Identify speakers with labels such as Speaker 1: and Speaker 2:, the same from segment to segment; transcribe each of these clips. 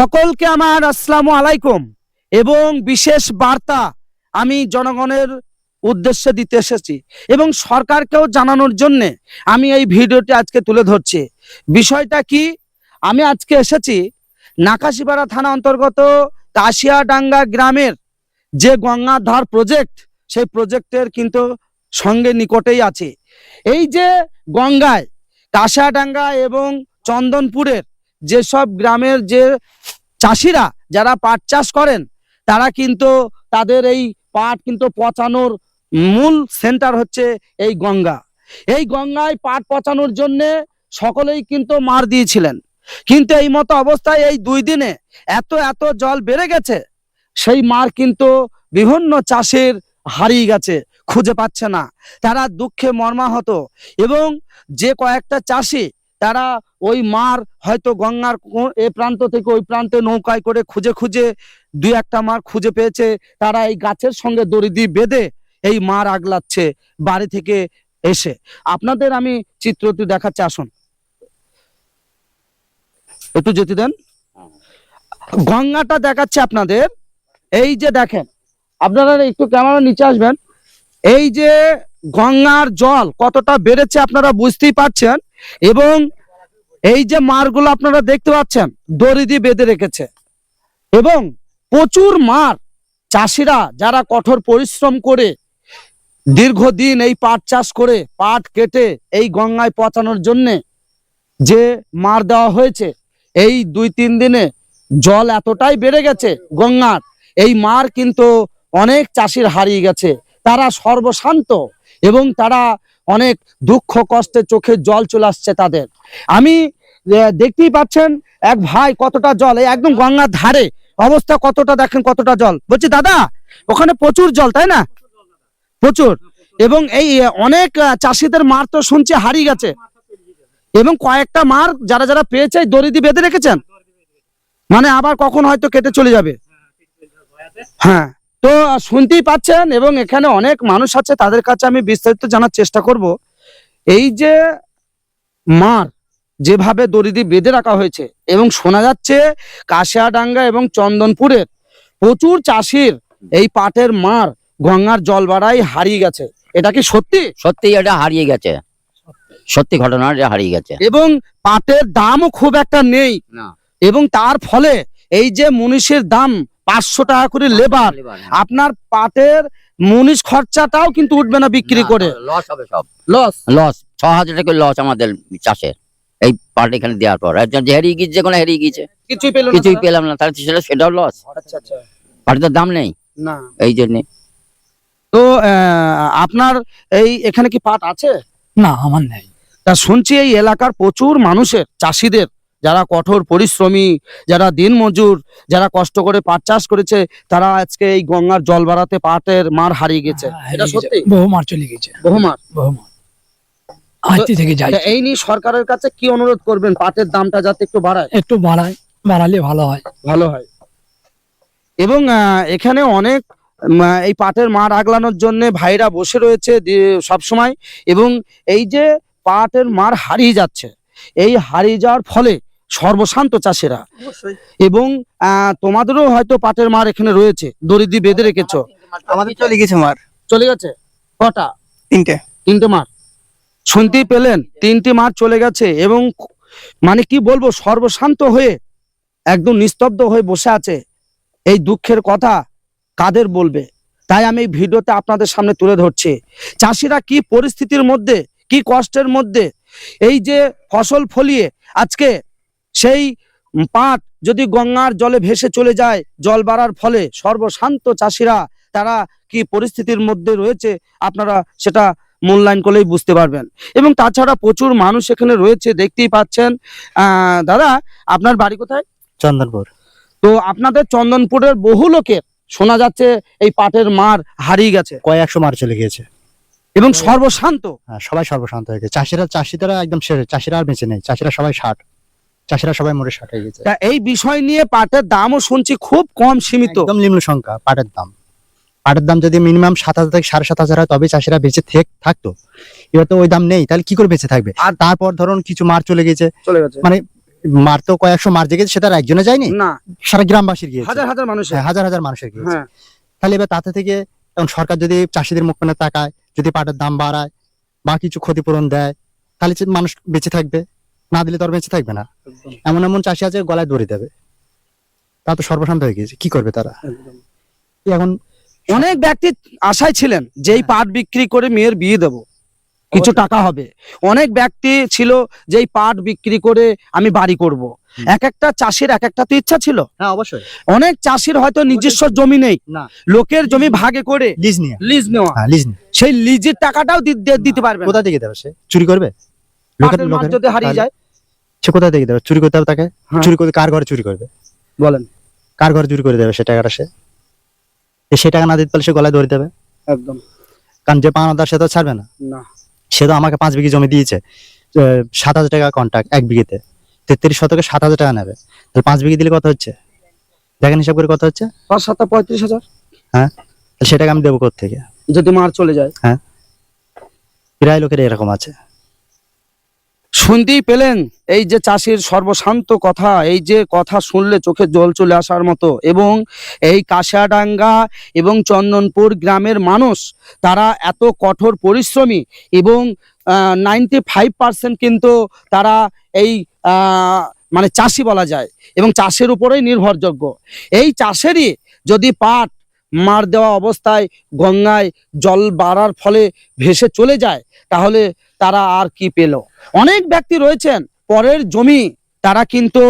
Speaker 1: সকলকে আমার আসসালামু আলাইকুম এবং বিশেষ বার্তা আমি জনগণের উদ্দেশ্যে দিতে এসেছি এবং সরকারকেও জানানোর জন্যে আমি এই ভিডিওটি আজকে তুলে ধরছি। বিষয়টা কি? আমি আজকে এসেছি নাকাশিপাড়া থানা অন্তর্গত কাশিয়াডাঙ্গা গ্রামের যে গঙ্গাধার প্রজেক্ট সেই প্রজেক্টের কিন্তু সঙ্গে নিকটেই আছে। এই যে গঙ্গায় কাশিয়াডাঙ্গা এবং চন্দনপুরের যেসব গ্রামের যে চাষিরা যারা পাট চাষ করেন, তারা কিন্তু তাদের এই পাট কিন্তু পচানোর মূল সেন্টার হচ্ছে এই গঙ্গা। এই গঙ্গায় পাট পচানোর জন্য সকলেই কিন্তু মার দিয়েছিলেন। কিন্তু এই মতো অবস্থায় এই দুই দিনে এত এত জল বেড়ে গেছে, সেই মার কিন্তু বিভিন্ন চাষের হারিয়ে গেছে, খুঁজে পাচ্ছে না। তারা দুঃখে মর্মাহত এবং যে কয়েকটা চাষি তারা ওই মার হয়তো গঙ্গার এ প্রান্ত থেকে ওই প্রান্তে নৌকায় করে খুঁজে খুঁজে দুই একটা মার খুঁজে পেয়েছে। তারা এই গাছের সঙ্গে দড়ি দিয়ে বেঁধে এই মার আগলাচ্ছে বাড়ি থেকে এসে। আপনাদের আমি চিত্রটি দেখাচ্ছি, আসুন। একটু যেতে দেন। গঙ্গাটা দেখাচ্ছে আপনাদের। এই যে দেখেন, আপনারা একটু ক্যামেরা নিচে আসবেন। এই যে গঙ্গার জল কতটা বেড়েছে আপনারা বুঝতেই পারছেন। এবং এই যে মারগুলো আপনারা দেখতে পাচ্ছেন, দড়ি দিয়ে বেঁধে রেখেছে। এবং প্রচুর মার। চাষিরা যারা কঠোর পরিশ্রম করে দীর্ঘদিন এই পাট চাষ করে, পাট কেটে এই গঙ্গায় পচানোর জন্যে যে মার দেওয়া হয়েছে, এই দুই তিন দিনে জল এতটাই বেড়ে গেছে গঙ্গার, এই মার কিন্তু অনেক চাষির হারিয়ে গেছে। তারা সর্বশান্ত এবং তারা অনেক দুঃখ কষ্টে চোখে জল চলে আসছে তাদের। আমি দেখতেই পাচ্ছেন এক ভাই কতটা জল, এই একদম গঙ্গার ধারে। অবস্থা কতটা দেখেন, কতটা জল। বলছি, দাদা, ওখানে প্রচুর জল, তাই না? প্রচুর। এবং এই অনেক চাষিদের মার তো শুনছি হারিয়ে গেছে। এবং কয়েকটা মার যারা যারা পেয়েছে দড়ি দিয়ে বেঁধে রেখেছেন? মানে আবার কখন হয়তো কেটে চলে যাবে? হ্যাঁ। তো শুনতেই পাচ্ছেন এবং এখানে অনেক মানুষ আছে তাদের কাছে আমি বিস্তারিত জানার চেষ্টা করব। এই যে মার যেভাবে দড়ি দিয়ে বেঁধে রাখা হয়েছে এবং শোনা যাচ্ছে কাশিয়াডাঙ্গা এবং চন্দনপুরের প্রচুর চাষির এই পাটের মার গঙ্গার জল বাড়াই হারিয়ে গেছে। এটা কি সত্যি?
Speaker 2: সত্যি এটা হারিয়ে গেছে। সত্যি ঘটনা এটা হারিয়ে গেছে।
Speaker 1: এবং পাটের দামও খুব একটা নেই। এবং তার ফলে এই যে মুনিশের দাম পাঁচশো টাকা করে লেবার আপনার পাটের মুনিশ খরচাটাও কিন্তু উঠবে না বিক্রি করে।
Speaker 2: লস হবে সব।
Speaker 1: লস
Speaker 2: লস ছ হাজার টাকা লস আমাদের চাষে। এই পাট এখানে দেওয়ার পর। একজন যে হারিয়ে গিয়েছে কোনো হারিয়ে গিয়েছে।
Speaker 1: কিছুই পেল
Speaker 2: কিছুই পেলাম না তাহলে সেটা সেটাও লস
Speaker 1: আচ্ছা আচ্ছা।
Speaker 2: পাটের তো দাম নেই।
Speaker 1: না।
Speaker 2: এই জন্যে।
Speaker 1: তো আহ, আপনার এই এখানে কি পাট আছে?
Speaker 3: না আমার নেই।
Speaker 1: তা শুনছি এই এলাকার প্রচুর মানুষের চাষিদের যারা কঠোর পরিশ্রমী যারা দিনমজুর যারা কষ্ট করে পাট চাষ করেছে তারা আজকে এই গঙ্গার জল বাড়াতে পাটের মার হারিয়ে গেছে।
Speaker 3: হ্যাঁ,
Speaker 1: এটা সত্যি?
Speaker 3: বহু মার চলে গেছে।
Speaker 1: বহু মার?
Speaker 3: বহু মার। থেকে যাই।
Speaker 1: এই নিয়ে সরকারের কাছে কি অনুরোধ করবেন? পাটের দামটা যাতে একটু বাড়ায়?
Speaker 3: একটু বাড়ায় বাড়ালে ভালো হয়।
Speaker 1: ভালো হয়। এবং এখানে অনেক এই পাটের মার আগলানোর জন্য ভাইরা বসে রয়েছে সব সময়। এবং এই যে পাটের মার হারিয়ে যাচ্ছে এই হারিয়ে যাওয়ার ফলে সর্বশান্ত চাষিরা। এবং তোমাদেরও হয়তো পাটের মার এখানে রয়েছে দড়ি দিয়ে বেঁধে রেখেছ।
Speaker 4: আমাদের চলে গেছে মার।
Speaker 1: চলে গেছে? কটা?
Speaker 4: তিনটে।
Speaker 1: তিনটে মার। শুনতেই পেলেন? তিনটি মার চলে গেছে এবং মানে কি বলব সর্বশান্ত হয়ে একদম নিস্তব্ধ হয়ে বসে আছে। এই দুঃখের কথা কাদের বলবে? তাই আমি এই ভিডিওতে আপনাদের সামনে তুলে ধরছি। চাষিরা কি পরিস্থিতির মধ্যে কি কষ্টের মধ্যে এই যে ফসল ফলিয়ে আজকে সেই পাট যদি গঙ্গার জলে ভেসে চলে যায় জল বাড়ার ফলে সর্বশান্ত চাষিরা তারা কি পরিস্থিতির মধ্যে রয়েছে আপনারা সেটা মূল্যায়ন করলেই বুঝতে পারবেন। এবং তাছাড়া প্রচুর মানুষ এখানে রয়েছে দেখতেই পাচ্ছেন। আহ, দাদা আপনার বাড়ি কোথায়?
Speaker 4: চন্দনপুর।
Speaker 1: তো আপনাদের চন্দনপুরের বহু লোকের শোনা যাচ্ছে এই পাটের মার হারিয়ে গেছে।
Speaker 4: কয়েকশো মার চলে গিয়েছে।
Speaker 1: এবং সর্বশান্ত?
Speaker 4: হ্যাঁ, সবাই সর্বশান্ত হয়ে গেছে। চাষিরা চাষিরা একদম শেষ চাষিরা আর বেঁচে নেই চাষিরা সবাই ষাট। চাষিরা সবাই মরে হয়ে গেছে।
Speaker 1: তা এই বিষয় নিয়ে পাটের দামও শুনছি খুব কম সীমিত।
Speaker 4: একদম নিম্ন সংখ্যা পাটের দাম। পাটের দাম যদি মিনিমাম সাত হাজার থেকে সাড়ে সাত হাজার হয় তবে চাষিরা বেঁচে থেক- থাকতো। এবার তো ওই দাম নেই তাহলে কি করে বেঁচে থাকবে? আর তারপর ধরুন কিছু মার চলে গেছে।
Speaker 1: চলে গেছে।
Speaker 4: মানে মার তো কয়েকশো মার যে গেছে সেটা আর একজনে যায়নি?
Speaker 1: না।
Speaker 4: সারা গ্রামবাসীর গিয়েছে।
Speaker 1: হাজার হাজার মানুষের।
Speaker 4: হ্যাঁ, হাজার হাজার মানুষের গিয়েছে।
Speaker 1: হ্যাঁ।
Speaker 4: তাহলে এবার তাতে থেকে এখন সরকার যদি চাষিদের মুখ মানে তাকায় যদি পাটের দাম বাড়ায় বা কিছু ক্ষতিপূরণ দেয় তাহলে মানুষ বেঁচে থাকবে। না দিলে তো আর বেঁচে থাকবে না। এমন এমন চাষি আছে গলায় দড়ি দেবে। তা তো সর্বশান্ত হয়ে গেছে কি করবে তারা? এখন
Speaker 1: অনেক ব্যক্তি আশায় ছিলেন যে এই পাট বিক্রি করে মেয়ের বিয়ে দেব কিছু টাকা হবে। অনেক ব্যক্তি ছিল যে এই পাট বিক্রি করে আমি বাড়ি করব। এক একটা চাষির এক একটা তো ইচ্ছা ছিল।
Speaker 4: হ্যাঁ অবশ্যই।
Speaker 1: অনেক চাষির হয়তো নিজস্ব জমি নেই। লোকের জমি ভাগে করে
Speaker 4: লিজ নিয়ে।
Speaker 1: লিজ নেওয়া।
Speaker 4: হ্যাঁ লিজ
Speaker 1: সেই লিজের টাকাটাও দিতে পারবে।
Speaker 4: কোথা থেকে দেবে সে? চুরি করবে?
Speaker 1: যদি হারিয়ে যায়।
Speaker 4: সে কোথা থেকে দেবে? চুরি করতে হবে তাকে?
Speaker 1: হ্যাঁ।
Speaker 4: চুরি করে কার ঘরে চুরি করবে?
Speaker 1: বলেন।
Speaker 4: কার ঘরে চুরি করে দেবে সে টাকাটা সে? সে টাকা না দিতে পারলে সে গলায় ধরে দেবে?
Speaker 1: একদম।
Speaker 4: কারণ যে পাওনাদার সে তো ছাড়বে না। সে তো আমাকে পাঁচ বিঘি জমি দিয়েছে। সাত হাজার টাকা কন্ট্রাক্ট এক বিঘিতে। তেত্রিশ শতকে সাত হাজার টাকা নেবে। তাহলে পাঁচ বিঘি দিলে কত হচ্ছে? দেখেন হিসাব করে কত হচ্ছে?
Speaker 1: পাঁচ সাতটা পঁয়ত্রিশ হাজার।
Speaker 4: তাহলে সেটাকে আমি দেবো থেকে
Speaker 1: যদি মার চলে যায়। হ্যাঁ।
Speaker 4: প্রায় লোকের এরকম আছে।
Speaker 1: শুনতেই পেলেন? এই যে চাষির সর্বশান্ত কথা, এই যে কথা শুনলে চোখে জল চলে আসার মতো। এবং এই কাশিয়াডাঙ্গা এবং চন্দনপুর গ্রামের মানুষ, তারা এত কঠোর পরিশ্রমী এবং নাইনটি ফাইভ পার্সেন্ট কিন্তু তারা এই মানে চাষি বলা যায় এবং চাষের উপরেই নির্ভরযোগ্য। এই চাষেরই যদি পাট মার দেওয়া অবস্থায় গঙ্গায় জল বাড়ার ফলে ভেসে চলে যায়, তাহলে তারা আর কি পেল? অনেক ব্যক্তি রয়েছেন, পরের জমি তারা কিন্তু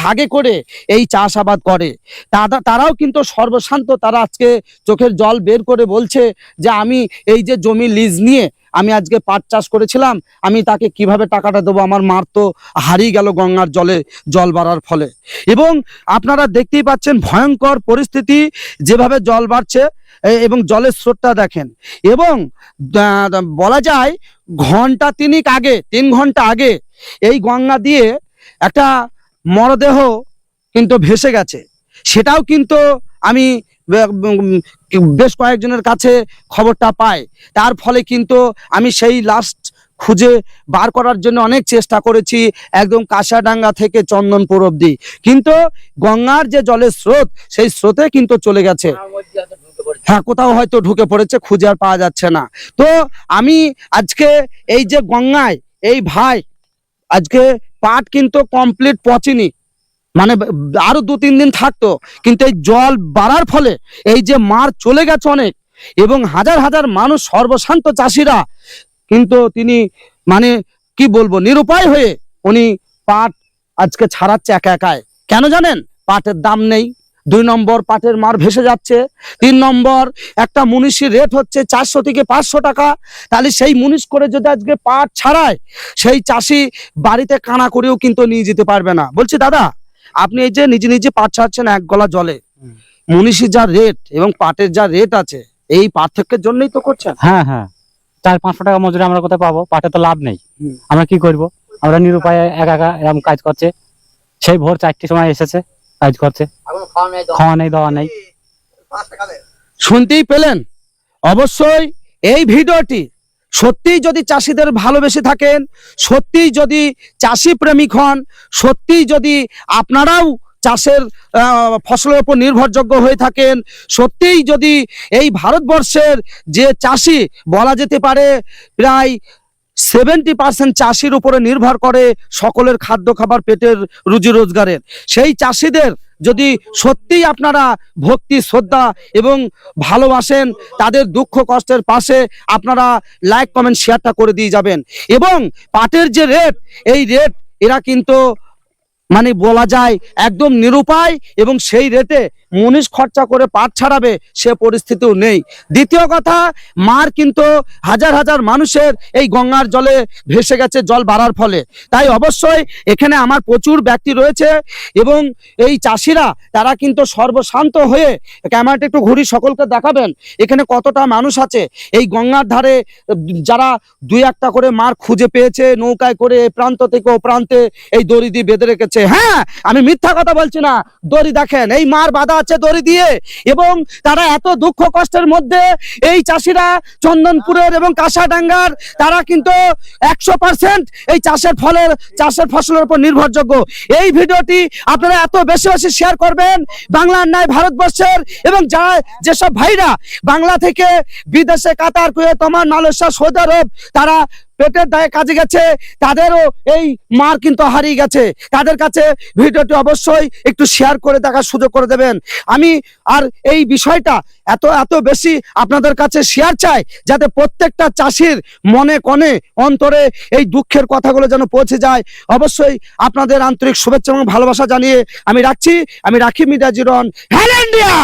Speaker 1: ভাগে করে এই চাষাবাদ করে। তারা তারাও কিন্তু সর্বশান্ত, তারা আজকে চোখের জল বের করে বলছে যে আমি এই যে জমি লিজ নিয়ে আমি আজকে পাট চাষ করেছিলাম, আমি তাকে কীভাবে টাকাটা দেবো? আমার মার তো হারিয়ে গেল গঙ্গার জলে জল বাড়ার ফলে। এবং আপনারা দেখতেই পাচ্ছেন ভয়ঙ্কর পরিস্থিতি, যেভাবে জল বাড়ছে এবং জলের স্রোতটা দেখেন। এবং বলা যায় ঘণ্টা তিনিক আগে, তিন ঘণ্টা আগে এই গঙ্গা দিয়ে একটা মরদেহ কিন্তু ভেসে গেছে। সেটাও কিন্তু আমি বেশ কয়েকজনের কাছে খবরটা পাই। তার ফলে কিন্তু আমি সেই লাস্ট খুঁজে বার করার জন্য অনেক চেষ্টা করেছি, একদম কাঁসাডাঙ্গা থেকে চন্দনপুর অব্দি কিন্তু গঙ্গার যে জলের স্রোত, সেই স্রোতে কিন্তু চলে গেছে। হ্যাঁ কোথাও হয়তো ঢুকে পড়েছে, খুঁজে আর পাওয়া যাচ্ছে না। তো আমি আজকে এই যে গঙ্গায়, এই ভাই, আজকে পাট কিন্তু কমপ্লিট পচেনি। মানে আরও দু তিন দিন থাকতো, কিন্তু এই জল বাড়ার ফলে এই যে মার চলে গেছে অনেক, এবং হাজার হাজার মানুষ সর্বশান্ত চাষিরা কিন্তু তিনি মানে কি বলব, নিরুপায় হয়ে উনি পাট আজকে ছাড়াচ্ছে একা একাই। কেন জানেন? পাটের দাম নেই। দুই নম্বর পাটের মার ভেসে যাচ্ছে তিন নম্বর একটা মুনিশের রেট হচ্ছে চারশো থেকে পাঁচশো টাকা। তাহলে সেই মুনিশ করে যদি আজকে পাট ছাড়ায় সেই চাষি বাড়িতে কানা করেও কিন্তু নিয়ে যেতে পারবে না। বলছি দাদা আপনি এই যে নিজে নিজে পাট ছাড়ছেন এক গলা জলে। মুনিশের যা রেট এবং পাটের যা রেট আছে এই পার্থক্যের জন্যই তো করছেন?
Speaker 5: হ্যাঁ হ্যাঁ। চার পাঁচশো টাকা মজুরি আমরা কোথায় পাবো? পাটে তো লাভ নেই। আমরা কি করব? আমরা নিরুপায় একা একা এরকম কাজ করছে। সেই ভোর চারটির সময় এসেছে কাজ করছে। খাওয়া নেই দাওয়া নেই।
Speaker 1: শুনতেই পেলেন? অবশ্যই এই ভিডিওটি সত্যিই যদি চাষিদের ভালোবেসে থাকেন সত্যিই যদি চাষি প্রেমিক হন সত্যিই যদি আপনারাও চাষের ফসলের উপর নির্ভরযোগ্য হয়ে থাকেন সত্যিই যদি এই ভারতবর্ষের যে চাষি বলা যেতে পারে প্রায় সেভেন্টি পার্সেন্ট চাষির উপরে নির্ভর করে সকলের খাদ্য খাবার পেটের রুজি রোজগারের। সেই চাষিদের যদি সত্যিই আপনারা ভক্তি, শ্রদ্ধা এবং ভালোবাসেন, তাদের দুঃখ কষ্টের পাশে আপনারা লাইক কমেন্ট শেয়ারটা করে দিয়ে যাবেন। এবং পাটের যে রেট এই রেট এরা কিন্তু মানে বলা যায় একদম নিরুপায় এবং সেই রেটে মুনিশ খরচা করে পাট ছাড়াবে, সে পরিস্থিতিও নেই। দ্বিতীয় কথা, মার কিন্তু হাজার হাজার মানুষের এই গঙ্গার জলে ভেসে গেছে, জল বাড়ার ফলে। তাই অবশ্যই এখানে আমার প্রচুর ব্যক্তি রয়েছে এবং এই চাষিরা, তারা কিন্তু সর্বশান্ত হয়ে ক্যামেরাটা একটু ঘুরি সকলকে দেখাবেন, এখানে কতটা মানুষ আছে। এই গঙ্গার ধারে, যারা দুই একটা করে মার খুঁজে পেয়েছে, নৌকায় করে প্রান্ত থেকে ও প্রান্তে এই দড়ি দিয়ে বেঁধে রেখেছে। হ্যাঁ আমি মিথ্যা কথা বলছি না। দড়ি দেখেন, এই মার বাঁধা আছে দড়ি দিয়ে এবং তারা এত দুঃখ কষ্টের মধ্যে এই চাষিরা চন্দনপুরের এবং কাঁসাডাঙ্গার, তারা কিন্তু একশো পার্সেন্ট এই চাষের ফলের, চাষের ফসলের উপর নির্ভরযোগ্য। এই ভিডিওটি আপনারা এত বেশি বেশি শেয়ার করবেন বাংলার ন্যায় ভারতবর্ষের এবং যা যেসব ভাইরা বাংলা থেকে বিদেশে Qatar, Kuwait, Oman, Malaysia, Saudi Arab, তারা পেটের দায়ে কাজে গেছে, তাদেরও এই মার কিন্তু হারিয়ে গেছে। তাদের কাছে ভিডিওটি অবশ্যই একটু শেয়ার করে দেখার সুযোগ করে দেবেন। আমি আর এই বিষয়টা এত এত বেশি আপনাদের কাছে শেয়ার চাই, যাতে প্রত্যেকটা চাষির মনে কনে, অন্তরে এই দুঃখের কথাগুলো যেন পৌঁছে যায়। অবশ্যই আপনাদের আন্তরিক শুভেচ্ছা এবং ভালোবাসা জানিয়ে আমি রাখছি। আমি রাখি মিডিয়া জিরন হ্যালো ইন্ডিয়া!